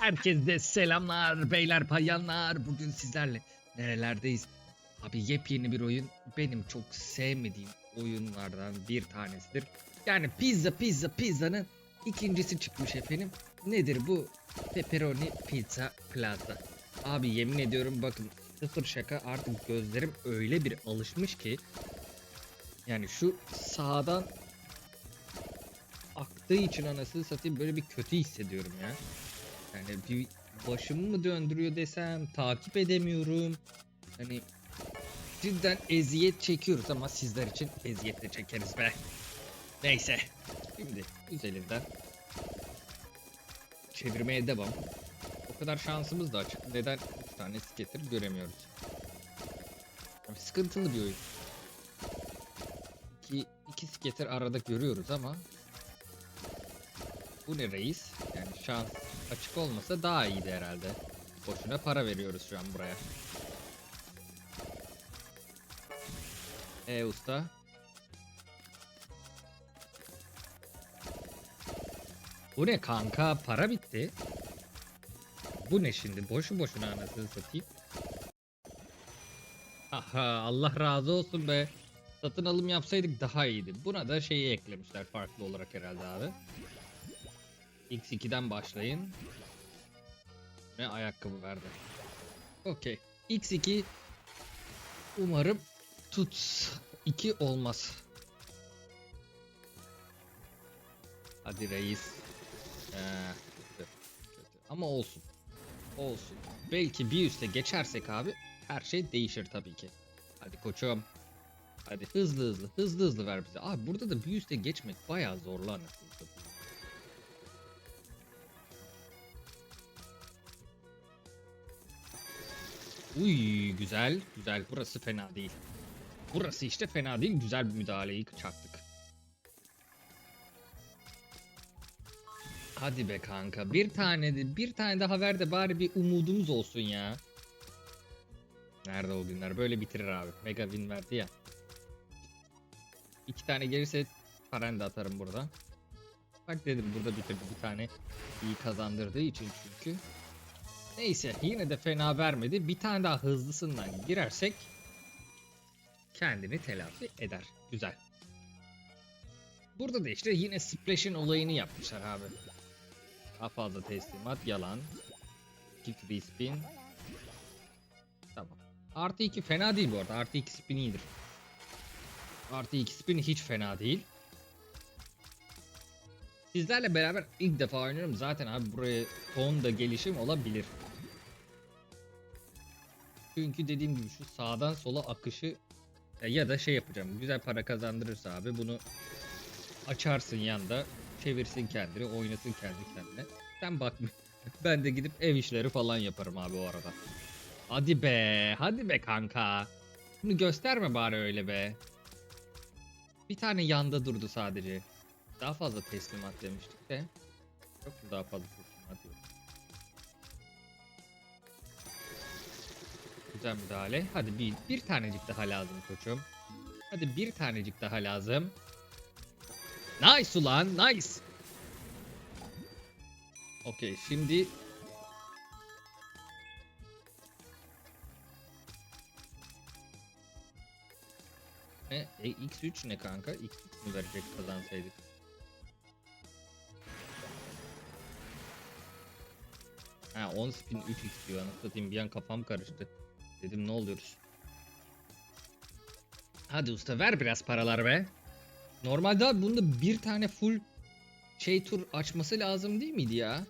Herkese selamlar beyler payanlar. Bugün sizlerle nerelerdeyiz? Abi yepyeni bir oyun. Benim çok sevmediğim oyunlardan bir tanesidir. Yani pizza pizza pizzanın ikincisi çıkmış efendim. Nedir bu? Pepperoni pizza plaza. Abi yemin ediyorum bakın sıfır şaka artık gözlerim öyle bir alışmış ki yani şu sağdan aktığı için anasını satayım böyle bir kötü hissediyorum ya. Yani bir başımı mı döndürüyor desem takip edemiyorum. Hani cidden eziyet çekiyoruz ama sizler için eziyet de çekeriz be. Neyse. Şimdi üzerinden çevirmeye devam. O kadar şansımız da açık. Neden 3 tane skater göremiyoruz? Abi sıkıntılı bir oyun. İki, iki skater arada görüyoruz ama bu ne reis? Yani şans açık olmasa daha iyiydi herhalde. Boşuna para veriyoruz şu an buraya. E usta. Bu ne kanka? Para bitti. Bu ne şimdi? Boşu boşuna anasını satayım. Aha Allah razı olsun be. Satın alım yapsaydık daha iyiydi. Buna da şeyi eklemişler farklı olarak herhalde abi. X2'den başlayın. Ve ayakkabı verdi. Okey. X2 umarım tut 2 olmaz. Hadi reis. Ee, kötü, kötü. Ama olsun. Olsun. Belki bir üste geçersek abi her şey değişir tabii ki. Hadi koçum. Hadi hızlı hızlı hızlı hızlı ver bize. Abi burada da bir üste geçmek bayağı zorlu anasını. Uy güzel güzel burası fena değil. Burası işte fena değil güzel bir müdahaleyi çaktık. Hadi be kanka bir tane de bir tane daha ver de bari bir umudumuz olsun ya. Nerede o günler böyle bitirir abi. Mega win verdi ya. İki tane gelirse paran da atarım burada. Bak dedim burada bitirdi bir tane iyi kazandırdığı için çünkü. Neyse yine de fena vermedi. Bir tane daha hızlısından girersek kendini telafi eder. Güzel. Burada da işte yine splash'in olayını yapmışlar abi. Daha fazla teslimat yalan. 2 free spin. Tamam. Artı 2 fena değil bu arada. Artı 2 spin iyidir. Artı 2 spin hiç fena değil. Sizlerle beraber ilk defa oynuyorum. Zaten abi buraya tonda gelişim olabilir. Çünkü dediğim gibi şu sağdan sola akışı ya, ya da şey yapacağım. Güzel para kazandırırsa abi bunu açarsın yanda. Çevirsin kendini, oynasın kendi kendine. Sen bakma. ben de gidip ev işleri falan yaparım abi o arada. Hadi be, hadi be kanka. Bunu gösterme bari öyle be. Bir tane yanda durdu sadece. Daha fazla teslimat demiştik de. Yok mu daha fazla Güzel müdahale. Hadi bir, bir tanecik daha lazım koçum. Hadi bir tanecik daha lazım. Nice ulan nice. Okey şimdi Ne? E, X3 ne kanka? X3 mü verecek kazansaydık? Ha 10 spin 3x diyor anasını satayım bir an kafam karıştı. Dedim ne oluyoruz? Hadi usta ver biraz paralar be. Normalde abi bunda bir tane full şey tur açması lazım değil miydi ya?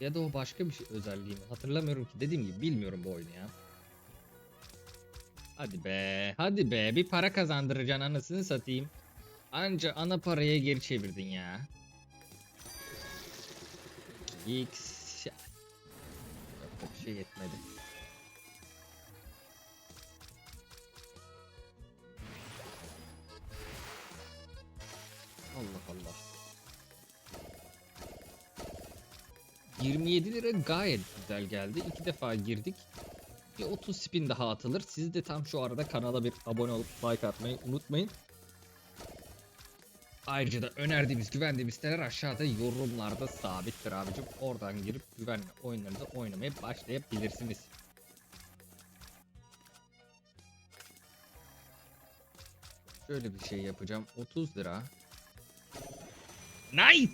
Ya da o başka bir şey özelliği mi? Hatırlamıyorum ki. Dediğim gibi bilmiyorum bu oyunu ya. Hadi be. Hadi be. Bir para kazandıracaksın anasını satayım. Anca ana paraya geri çevirdin ya. X. Bir şey yetmedi. Allah Allah. 27 lira gayet güzel geldi. İki defa girdik. Bir 30 spin daha atılır. Siz de tam şu arada kanala bir abone olup like atmayı unutmayın. Ayrıca da önerdiğimiz, güvendiğimiz siteler aşağıda yorumlarda sabittir abicim. Oradan girip güvenli oyunlarınızı oynamaya başlayabilirsiniz. Şöyle bir şey yapacağım. 30 lira. Nice!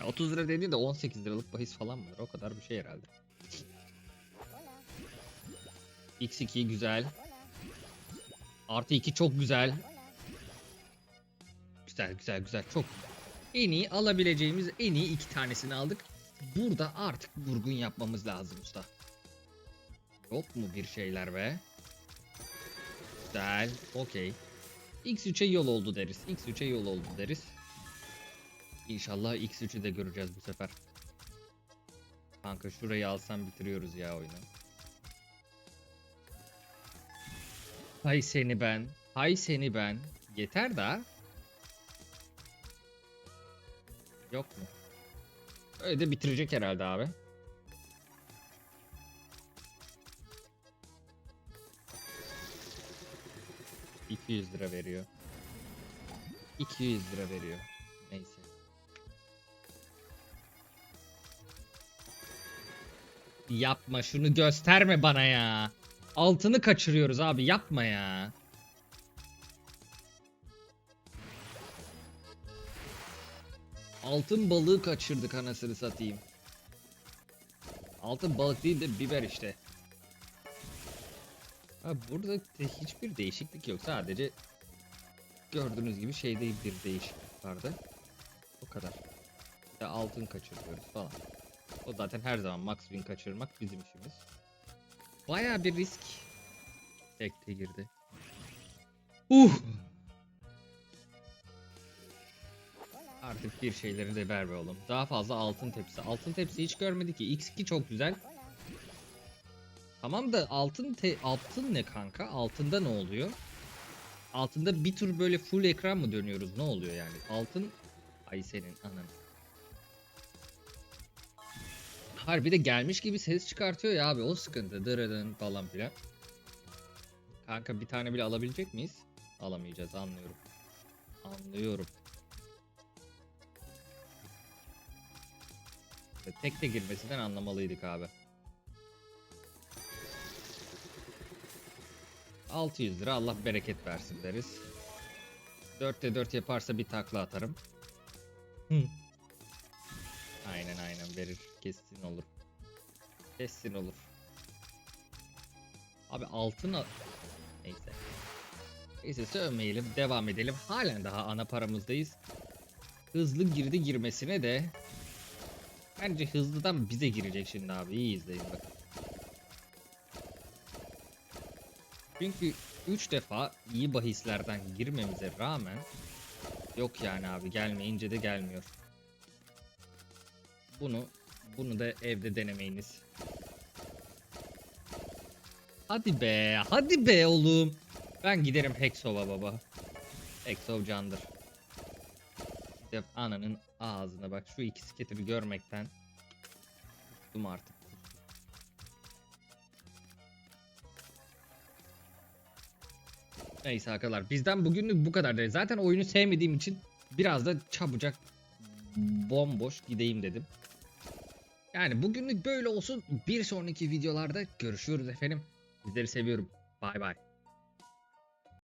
Ya 30 lira dediğin de 18 liralık bahis falan mıdır? O kadar bir şey herhalde. X2 güzel. Artı 2 çok güzel. Güzel güzel güzel çok. En iyi alabileceğimiz en iyi iki tanesini aldık. Burada artık vurgun yapmamız lazım usta. Yok mu bir şeyler be? Güzel. Okey. X3'e yol oldu deriz. X3'e yol oldu deriz. İnşallah X3'ü de göreceğiz bu sefer. Kanka şurayı alsam bitiriyoruz ya oyunu. Hay seni ben. Hay seni ben. Yeter daha. Yok mu? Öyle de bitirecek herhalde abi. ...200 lira veriyor. 200 lira veriyor. Neyse. Yapma şunu gösterme bana ya. Altını kaçırıyoruz abi yapma ya. Altın balığı kaçırdık anasını satayım. Altın balık değil de biber işte. Abi burada hiçbir değişiklik yok. Sadece gördüğünüz gibi şeyde bir değişiklik vardı. O kadar. De altın kaçırıyoruz falan. O zaten her zaman max win kaçırmak bizim işimiz. Baya bir risk. Tekte girdi. Uh. Artık bir şeyleri de ver be oğlum. Daha fazla altın tepsi. Altın tepsi hiç görmedik ki. X2 çok güzel. Tamam da altın te altın ne kanka? Altında ne oluyor? Altında bir tur böyle full ekran mı dönüyoruz? Ne oluyor yani? Altın ay senin ananı. Harbi de gelmiş gibi ses çıkartıyor ya abi o sıkıntı. Dırıdın falan filan. Kanka bir tane bile alabilecek miyiz? Alamayacağız anlıyorum. Anlıyorum. Tek de girmesinden anlamalıydık abi. 600 lira Allah bereket versin deriz. 4'te 4 yaparsa bir takla atarım. Hı. Aynen aynen verir. Kesin olur. Kesin olur. Abi altın al... Neyse. Neyse sövmeyelim. Devam edelim. Halen daha ana paramızdayız. Hızlı girdi girmesine de Bence hızlıdan bize girecek şimdi abi. İyi izleyin bakın. Çünkü 3 defa iyi bahislerden girmemize rağmen yok yani abi gelmeyince de gelmiyor. Bunu bunu da evde denemeyiniz. Hadi be, hadi be oğlum. Ben giderim Hexov'a baba. Hexov candır. De ananın ağzına bak şu iki sketeri görmekten kustum artık. Neyse arkadaşlar bizden bugünlük bu kadar. Zaten oyunu sevmediğim için biraz da çabucak bomboş gideyim dedim. Yani bugünlük böyle olsun. Bir sonraki videolarda görüşürüz efendim. Sizleri seviyorum. Bay bay.